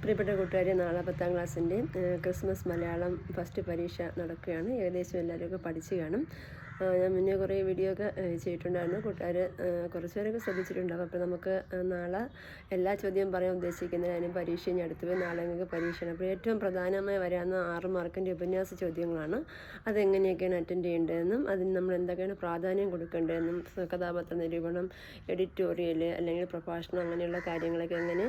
പ്രിയപ്പെട്ട കൂട്ടുകാരി നാളെ പത്താം ക്ലാസ്സിന്റെ ക്രിസ്മസ് മലയാളം ഫസ്റ്റ് പരീക്ഷ നടക്കുകയാണ്. ഏകദേശം എല്ലാവരും ഒക്കെ പഠിച്ചു കാണും. ഞാൻ മുന്നേ കുറേ വീഡിയോ ഒക്കെ ചെയ്തിട്ടുണ്ടായിരുന്നു. കൂട്ടുകാർ കുറച്ച് പേരൊക്കെ ശ്രദ്ധിച്ചിട്ടുണ്ടാകും അപ്പോൾ നമുക്ക് നാളെ എല്ലാ ചോദ്യവും പറയാൻ ഉദ്ദേശിക്കുന്നത് അതിന് പരീക്ഷ ഇനി അടുത്ത് പോയി നാളെ ഞങ്ങൾക്ക് പരീക്ഷയാണ്. അപ്പോൾ ഏറ്റവും പ്രധാനമായി വരാവുന്ന ആറ് മാർക്കിന്റെ ഉപന്യാസ ചോദ്യങ്ങളാണ്. അതെങ്ങനെയൊക്കെയാണ് അറ്റൻഡ് ചെയ്യേണ്ടതെന്നും അതിന് നമ്മൾ എന്തൊക്കെയാണ് പ്രാധാന്യം കൊടുക്കേണ്ടതെന്നും കഥാപാത്ര നിരൂപണം എഡിറ്റോറിയൽ അല്ലെങ്കിൽ പ്രഭാഷണം അങ്ങനെയുള്ള കാര്യങ്ങളൊക്കെ എങ്ങനെ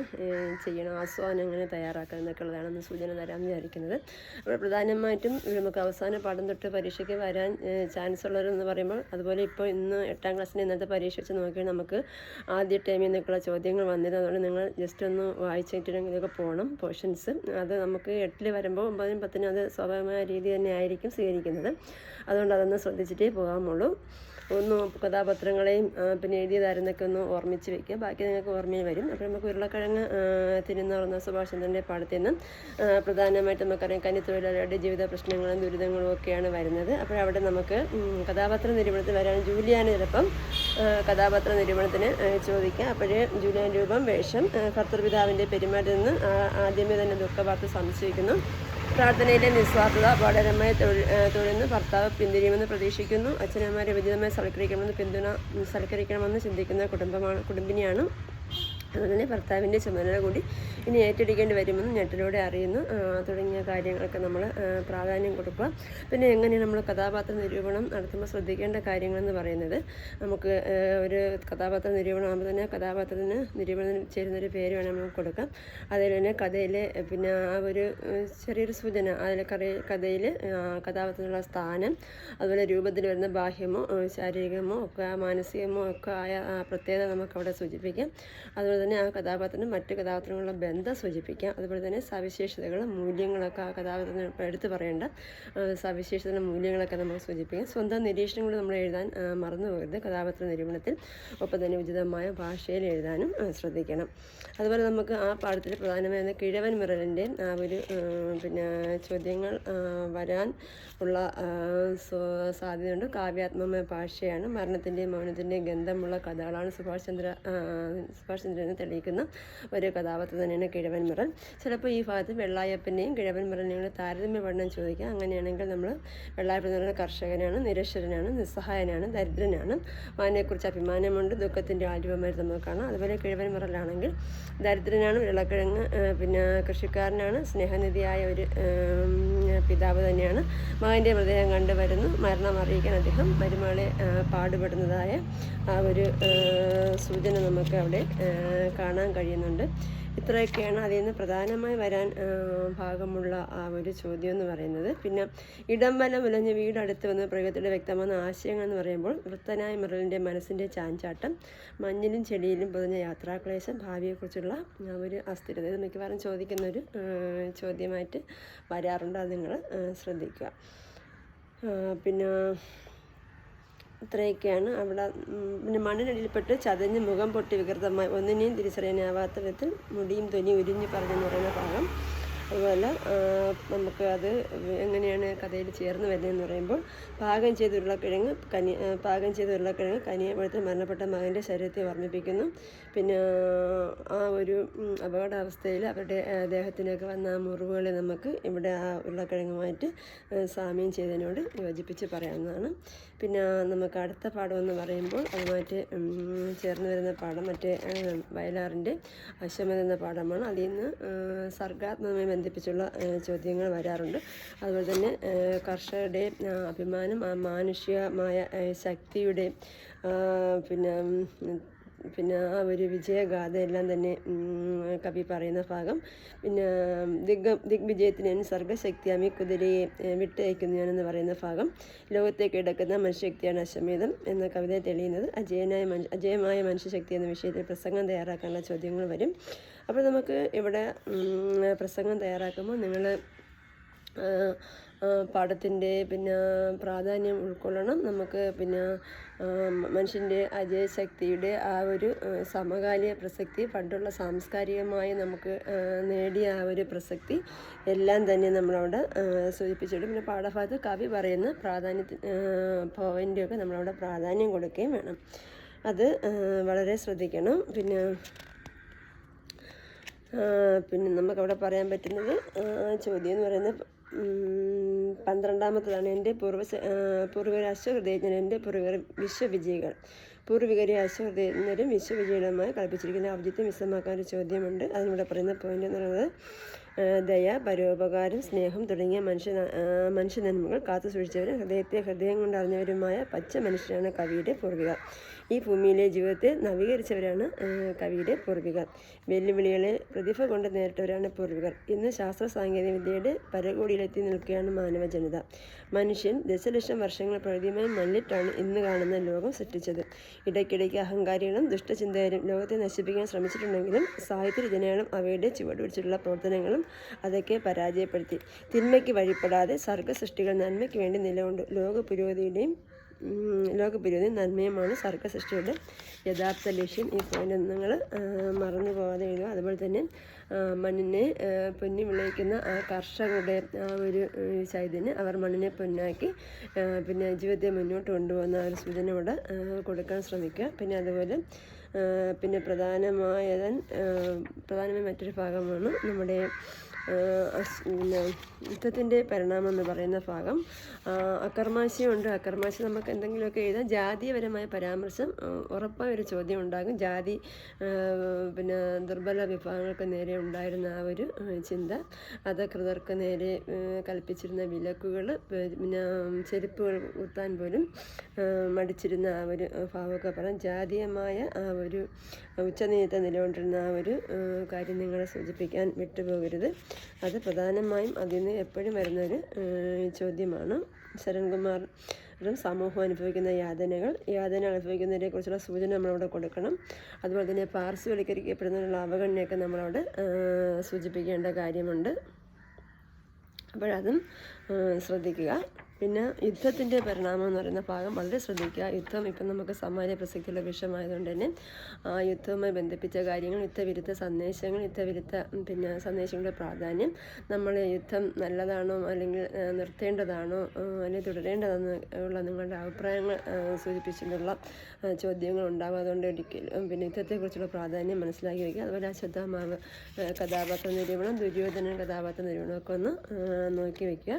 ചെയ്യണം ആസ്വാദനം എങ്ങനെ തയ്യാറാക്കുക എന്നൊക്കെയുള്ളതാണെന്ന് സൂചന തരാമെന്ന് വിചാരിക്കുന്നത്. അപ്പോൾ പ്രധാനമായിട്ടും നമുക്ക് അവസാന പാഠം തൊട്ട് പരീക്ഷയ്ക്ക് വരാൻ ചാൻസ് ഉള്ളവരെന്ന് പറയുമ്പോൾ അതുപോലെ ഇപ്പോൾ ഇന്ന് എട്ടാം ക്ലാസ്സിന്റെ ഇന്നത്തെ പരീക്ഷ വെച്ച് നോക്കിയാൽ നമുക്ക് ആദ്യ ടൈമിൽ നിന്നൊക്കെയുള്ള ചോദ്യങ്ങൾ വന്നിരുന്നു. അതുകൊണ്ട് നിങ്ങൾ ജസ്റ്റ് ഒന്ന് വായിച്ചിട്ടുണ്ടെങ്കിൽ ഇതൊക്കെ പോകണം പോർഷൻസ് അത് നമുക്ക് എട്ടിൽ വരുമ്പോൾ ഒമ്പതിനും പത്തിനും അത് സ്വാഭാവികമായ രീതി തന്നെ ആയിരിക്കും സ്വീകരിക്കുന്നത്. അതുകൊണ്ട് അതൊന്ന് ശ്രദ്ധിച്ചിട്ടേ പോകാമുള്ളൂ ഒന്ന് കഥാപാത്രങ്ങളെയും പിന്നെ എഴുതിയതായിരുന്നൊക്കെ ഒന്ന് ഓർമ്മിച്ച് വെക്കുക. ബാക്കി നിങ്ങൾക്ക് ഓർമ്മയിൽ വരും. അപ്പോൾ നമുക്ക് ഉരുളക്കിഴങ്ങ് തിരുന്ന് പറഞ്ഞ സുഭാഷ് ചന്ദ്രന്റെ പാടത്തിൽ നിന്ന് പ്രധാനമായിട്ട് നമുക്കറിയാം കന്നിത്തൊഴിലാളികളുടെ ജീവിത പ്രശ്നങ്ങളും ദുരിതങ്ങളും ഒക്കെയാണ് വരുന്നത്. അപ്പോൾ അവിടെ നമുക്ക് കഥാപാത്ര നിരൂപണത്തിൽ വരാൻ ജൂലിയാന് ചിലപ്പം കഥാപാത്ര നിരൂപണത്തിന് ചോദിക്കുക ചോദിക്കാം. അപ്പോഴേ ജൂലിയാൻ രൂപം വേഷം ഭർത്തൃപിതാവിന്റെ പെരുമാറ്റം നിന്ന് ആദ്യമേ തന്നെ ദുഃഖവാർത്ത സംശയിക്കുന്നു. പ്രാർത്ഥനയിലെ നിസ്വാർത്ഥത അപാടകരമായ തൊഴിൽ തൊഴിലിൽ ഭർത്താവ് പിന്തിരിയുമെന്ന് പ്രതീക്ഷിക്കുന്നു. അച്ഛനമ്മമാരെ വിജിതമായി സൽക്കരിക്കണമെന്ന് പിന്തുണ സൽക്കരിക്കണമെന്ന് ചിന്തിക്കുന്ന കുടുംബമാണ് കുടുംബിനിയാണ് തന്നെ ഭർത്താവിന്റെ ചുമതല കൂടി ഇനി ഏറ്റെടുക്കേണ്ടി വരുമെന്ന് ഞെട്ടിലൂടെ അറിയുന്നു. തുടങ്ങിയ കാര്യങ്ങളൊക്കെ നമ്മൾ പ്രാധാന്യം കൊടുക്കുക പിന്നെ എങ്ങനെ നമ്മൾ കഥാപാത്ര നിരൂപണം നടത്തുമ്പോൾ ശ്രദ്ധിക്കേണ്ട കാര്യങ്ങളെന്ന് പറയുന്നത്? നമുക്ക് ഒരു കഥാപാത്ര നിരൂപണം ആകുമ്പോൾ തന്നെ കഥാപാത്രത്തിന് നിരൂപണത്തിന് ചേരുന്നൊരു പേര് വേണം നമുക്ക് കൊടുക്കാം. അതുപോലെ തന്നെ കഥയിലെ പിന്നെ ആ ഒരു ചെറിയൊരു സൂചന അതിലെ കഥയിൽ കഥാപാത്രത്തിനുള്ള സ്ഥാനം അതുപോലെ രൂപത്തിൽ വരുന്ന ബാഹ്യമോ ശാരീരികമോ ഒക്കെ മാനസികമോ ഒക്കെ ആയ പ്രത്യേകത നമുക്ക് അവിടെ സൂചിപ്പിക്കാം. അതുപോലെ തന്നെ ആ കഥാപാത്രത്തിന് മറ്റു കഥാപാത്രങ്ങളുള്ള ബന്ധം സൂചിപ്പിക്കാം. അതുപോലെ തന്നെ സവിശേഷതകൾ മൂല്യങ്ങളൊക്കെ ആ കഥാപാത്രത്തിന് എടുത്തു പറയേണ്ട സവിശേഷതയുടെ മൂല്യങ്ങളൊക്കെ നമുക്ക് സൂചിപ്പിക്കാം. സ്വന്തം നിരീക്ഷണങ്ങൾ നമ്മൾ എഴുതാൻ മറന്നു പോകരുത് കഥാപാത്ര നിരൂപണത്തിൽ ഒപ്പം തന്നെ ഉചിതമായ ഭാഷയിൽ എഴുതാനും ശ്രദ്ധിക്കണം. അതുപോലെ നമുക്ക് ആ പാഠത്തിൽ പ്രധാനമായിരുന്ന കിഴവൻ മിറലിന്റെ ആ ഒരു പിന്നെ ചോദ്യങ്ങൾ വരാൻ ഉള്ള സാധ്യതയുണ്ട്. കാവ്യാത്മമായ ഭാഷയാണ്. മരണത്തിന്റെയും മൗനത്തിന്റെയും ഗന്ധമുള്ള കഥകളാണ് സുഭാഷ് ചന്ദ്ര സുഭാഷ് സുഭാഷ് ചന്ദ്രനെ തെളിയിക്കുന്ന ഒരു കഥാപാത്രം തന്നെയാണ് കിഴവൻ മുരൻ ചിലപ്പോൾ ഈ ഭാഗത്ത് വെള്ളായപ്പനെയും കിഴവൻ മുരനെയും താരതമ്യ പഠനം ചോദിക്കാം. അങ്ങനെയാണെങ്കിൽ നമ്മൾ വെള്ളായപ്പൻ എന്ന് പറയുന്ന കർഷകനാണ് നിരക്ഷരനാണ് നിസ്സഹായനാണ് ദരിദ്രനാണ്. അതിനെക്കുറിച്ച് അഭിമാനമുണ്ട് ദുഃഖത്തിന്റെ ആരൂപമായിട്ട് നമുക്ക് കാണാം. അതുപോലെ കിഴവൻ മുറലാണെങ്കിൽ ദരിദ്രനാണ് വെള്ളക്കിഴങ്ങ് പിന്നെ കൃഷിക്കാരനാണ് സ്നേഹനിധിയായ ഒരു പിതാവ് തന്നെയാണ്. മകന്റെ മൃതദേഹം കണ്ടുവരുന്നു. മരണം അറിയിക്കാൻ അദ്ദേഹം മരുമകളെ പാടുപെടുന്നതായ ആ ഒരു സൂചന നമുക്ക് അവിടെ കാണാൻ കഴിയുന്നുണ്ട്. ഇത്രയൊക്കെയാണ് അതിൽ നിന്ന് പ്രധാനമായി വരാൻ ഭാഗമുള്ള ആ ഒരു ചോദ്യം എന്ന് പറയുന്നത്. പിന്നെ ഇടം വലം ഉലഞ്ഞ് വീടടുത്ത് വന്ന് പ്രകൃതിയുടെ വ്യക്തമായ ആശയങ്ങൾ എന്ന് പറയുമ്പോൾ വൃത്തനായ മിറലിന്റെ മനസ്സിന്റെ ചാഞ്ചാട്ടം മഞ്ഞിലും ചെടിയിലും പൊതിഞ്ഞ യാത്രാക്ലേശം ഭാവിയെക്കുറിച്ചുള്ള ഒരു അസ്ഥിരത ഇത് മിക്കവാറും ചോദിക്കുന്ന ഒരു ചോദ്യമായിട്ട് വരാറുണ്ട്. അത് നിങ്ങൾ ശ്രദ്ധിക്കുക. പിന്നെ ഇത്രയൊക്കെയാണ്. അവിടെ പിന്നെ മണ്ണിനടിയിൽപ്പെട്ട് ചതഞ്ഞ് മുഖം പൊട്ടി വികൃതമായി ഒന്നിനെയും തിരിച്ചറിയാനാവാത്ത വിധത്തിൽ മുടിയും തൊലിയും ഉരിഞ്ഞ് പറഞ്ഞു പറയുന്ന ഭാഗം. അതുപോലെ നമുക്ക് അത് എങ്ങനെയാണ് കഥയിൽ ചേർന്ന് വരുന്നതെന്ന് പറയുമ്പോൾ പാകം ചെയ്ത ഉരുളക്കിഴങ്ങ് കനി പാകം ചെയ്ത ഉരുളക്കിഴങ്ങ് കനിയെ വെളുത്ത് മരണപ്പെട്ട മകന്റെ ശരീരത്തെ ഓർമ്മിപ്പിക്കുന്നു പിന്നെ ആ ഒരു അപകട അപകടാവസ്ഥയിൽ അവരുടെ ദേഹത്തിനൊക്കെ വന്ന ആ മുറിവുകളെ നമുക്ക് ഇവിടെ ആ ഉരുളക്കിഴങ്ങുമായിട്ട് സാമ്യം ചെയ്തതിനോട് യോജിപ്പിച്ച് പറയാവുന്നതാണ്. പിന്നെ നമുക്ക് അടുത്ത പാഠം എന്ന് പറയുമ്പോൾ അതുമായിട്ട് ചേർന്ന് വരുന്ന പാഠം മറ്റേ വയലാറിന്റെ അശ്വമെന്ന പാഠമാണ്. അതിൽ നിന്ന് സർഗാത്മകമായി ബന്ധിപ്പിച്ചുള്ള ചോദ്യങ്ങൾ വരാറുണ്ട്. അതുപോലെ തന്നെ കർഷകരുടെ അഭിമാനം മാനുഷികമായ ശക്തിയുടെ പിന്നെ പിന്നെ ആ ഒരു വിജയഗാഥയെല്ലാം തന്നെ കവി പറയുന്ന ഭാഗം. പിന്നെ ദിഗ് ദിഗ്വിജയത്തിന് സർഗശക്തിയാമി കുതിരയെ വിട്ടയക്കുന്നു ഞാനെന്ന് പറയുന്ന ഭാഗം. ലോകത്തെ കിടക്കുന്ന മനുഷ്യശക്തിയാണ് അശ്വമേധം എന്ന കവിത തെളിയുന്നത്. അജയനായ മനുഷ്യ അജയമായ മനുഷ്യശക്തി എന്ന വിഷയത്തിൽ പ്രസംഗം തയ്യാറാക്കാനുള്ള ചോദ്യങ്ങൾ വരും. അപ്പോൾ നമുക്ക് ഇവിടെ പ്രസംഗം തയ്യാറാക്കുമ്പോൾ നിങ്ങൾ പാഠത്തിന്റെ പിന്നെ പ്രാധാന്യം ഉൾക്കൊള്ളണം. നമുക്ക് പിന്നെ മനുഷ്യന്റെ അജയശക്തിയുടെ ആ ഒരു സമകാലിക പ്രസക്തി പണ്ടുള്ള സാംസ്കാരികമായി നമുക്ക് നേടിയ ആ ഒരു പ്രസക്തി എല്ലാം തന്നെ നമ്മളവിടെ സൂചിപ്പിച്ചിടും. പിന്നെ പാഠഭാഗത്ത് കവി പറയുന്ന പ്രാധാന്യത്തിന് പോയിന്റൊക്കെ നമ്മളവിടെ പ്രാധാന്യം കൊടുക്കുകയും വേണം. അത് വളരെ ശ്രദ്ധിക്കണം. പിന്നെ പിന്നെ നമുക്കവിടെ പറയാൻ പറ്റുന്നത് ചോദ്യം എന്ന് പറയുന്നത് പന്ത്രണ്ടാമത്തതാണ് എന്റെ പൂർവ പൂർവികരാശ അശ്വഹൃദയജ്ഞൻ എന്റെ പൂർവികർ വിശ്വവിജയികൾ. പൂർവികരെ അശ്വഹൃദയജ്ഞരും വിശ്വവിജയികളുമായി കൽപ്പിച്ചിരിക്കുന്ന ഔചിത്യം വിശദമാക്കാൻ ഒരു ചോദ്യമുണ്ട്. അതിനിവിടെ പറയുന്ന പോയിന്റ് എന്ന് പറയുന്നത് ദയ പരോപകാരം സ്നേഹം തുടങ്ങിയ മനുഷ്യ മനുഷ്യനന്മകൾ മനുഷ്യ നന്മകൾ കാത്തു സൂക്ഷിച്ചവരും ഹൃദയത്തെ ഹൃദയം കൊണ്ട് അറിഞ്ഞവരുമായ പച്ച മനുഷ്യരാണ് കവിയുടെ പൂർവികർ ഈ ഭൂമിയിലെ ജീവിതത്തെ നവീകരിച്ചവരാണ് കവിയുടെ പൂർവികർ. വെല്ലുവിളികളെ പ്രതിഭ കൊണ്ട് നേരിട്ടവരാണ് പൂർവികർ. ഇന്ന് ശാസ്ത്ര സാങ്കേതിക വിദ്യയുടെ പരകോടിയിലെത്തി നിൽക്കുകയാണ് മാനവ ജനത. മനുഷ്യൻ ദശലക്ഷം വർഷങ്ങൾ പ്രകൃതിയുമായി മല്ലിട്ടാണ് ഇന്ന് കാണുന്ന ലോകം സൃഷ്ടിച്ചത്. ഇടയ്ക്കിടയ്ക്ക് അഹങ്കാരികളും ദുഷ്ടചിന്തകരും ലോകത്തെ നശിപ്പിക്കാൻ ശ്രമിച്ചിട്ടുണ്ടെങ്കിലും സാഹിത്യ രചനകളും അവയുടെ ചുവടുപിടിച്ചിട്ടുള്ള പ്രവർത്തനങ്ങളും അതൊക്കെ പരാജയപ്പെടുത്തി. തിന്മയ്ക്ക് വഴിപ്പെടാതെ സർഗസൃഷ്ടികൾ നന്മയ്ക്ക് വേണ്ടി നിലകൊണ്ടു ലോക പുരോഗതിയുടെയും ഉം, ലോക പുരോഗതി നന്മയുമാണ് സർഗസൃഷ്ടിയുടെ യഥാർത്ഥ ലക്ഷ്യം. ഈ പോയിന്റ് നിങ്ങൾ മറന്നു പോകാതെ എഴുതുക. അതുപോലെ തന്നെ മണ്ണിനെ പൊന്നി വിളയിക്കുന്ന ആ കർഷകരുടെ ആ ഒരു ചൈതന്യം അവർ മണ്ണിനെ പൊന്നാക്കി പിന്നെ ജീവിതത്തെ മുന്നോട്ട് കൊണ്ടുപോകുന്ന ഒരു സൂചന ഇവിടെ കൊടുക്കാൻ ശ്രമിക്കുക. പിന്നെ അതുപോലെ പിന്നെ പ്രധാനമായതൻ പ്രധാനമായ മറ്റൊരു ഭാഗമാണ് നമ്മുടെ യുദ്ധത്തിന്റെ പരിണാമം എന്ന് പറയുന്ന ഭാഗം. ആ, അക്കർമാശയമുണ്ട് അക്കർമാശയം നമുക്ക് എന്തെങ്കിലുമൊക്കെ എഴുതാം. ജാതീയപരമായ പരാമർശം ഉറപ്പായ ഒരു ചോദ്യം ഉണ്ടാകും. ജാതി പിന്നെ ദുർബല വിഭാഗങ്ങൾക്ക് നേരെ ഉണ്ടായിരുന്ന ആ ഒരു ചിന്ത. അധകൃതർക്ക് നേരെ കൽപ്പിച്ചിരുന്ന വിലക്കുകൾ പിന്നെ ചെരുപ്പുകൾ കുത്താൻ പോലും മടിച്ചിരുന്ന ആ ഒരു ഭാവമൊക്കെ പറയാം. ജാതീയമായ ആ ഒരു ഉച്ചനീചത്തെ നിലകൊണ്ടിരുന്ന ആ ഒരു കാര്യം നിങ്ങളെ സൂചിപ്പിക്കാൻ വിട്ടുപോകരുത്. അത് പ്രധാനമായും അതിൽ നിന്ന് എപ്പോഴും വരുന്നൊരു ചോദ്യമാണ്. ശരൺകുമാറും സമൂഹം അനുഭവിക്കുന്ന യാതനകൾ യാതന അനുഭവിക്കുന്നതിനെ കുറിച്ചുള്ള സൂചന നമ്മളവിടെ കൊടുക്കണം. അതുപോലെ തന്നെ പാർശ്വവൽക്കരിക്കപ്പെടുന്നതിനുള്ള അവഗണനയൊക്കെ നമ്മളവിടെ സൂചിപ്പിക്കേണ്ട കാര്യമുണ്ട്. അപ്പോഴതും ശ്രദ്ധിക്കുക. പിന്നെ യുദ്ധത്തിന്റെ പരിണാമം എന്ന് പറയുന്ന ഭാഗം വളരെ ശ്രദ്ധിക്കുക. യുദ്ധം ഇപ്പം നമുക്ക് സാമാന്യ പ്രസക്തിയുള്ള വിഷയമായതുകൊണ്ട് തന്നെ ആ യുദ്ധവുമായി ബന്ധിപ്പിച്ച കാര്യങ്ങൾ യുദ്ധവിരുദ്ധ സന്ദേശങ്ങൾ യുദ്ധവിരുദ്ധ പിന്നെ സന്ദേശങ്ങളുടെ പ്രാധാന്യം നമ്മൾ യുദ്ധം നല്ലതാണോ അല്ലെങ്കിൽ നിർത്തേണ്ടതാണോ അല്ലെങ്കിൽ തുടരേണ്ടതെന്ന് ഉള്ള നിങ്ങളുടെ അഭിപ്രായങ്ങൾ സൂചിപ്പിച്ചിട്ടുള്ള ചോദ്യങ്ങൾ ഉണ്ടാകും അതുകൊണ്ട് ഒരിക്കലും പിന്നെ യുദ്ധത്തെക്കുറിച്ചുള്ള പ്രാധാന്യം മനസ്സിലാക്കി വയ്ക്കുക. അതുപോലെ അശ്വത്ഥാമാവ് കഥാപാത്ര നിരൂപണം ദുര്യോധന കഥാപാത്ര നിരൂപണമൊക്കെ ഒന്ന് നോക്കി വയ്ക്കുക.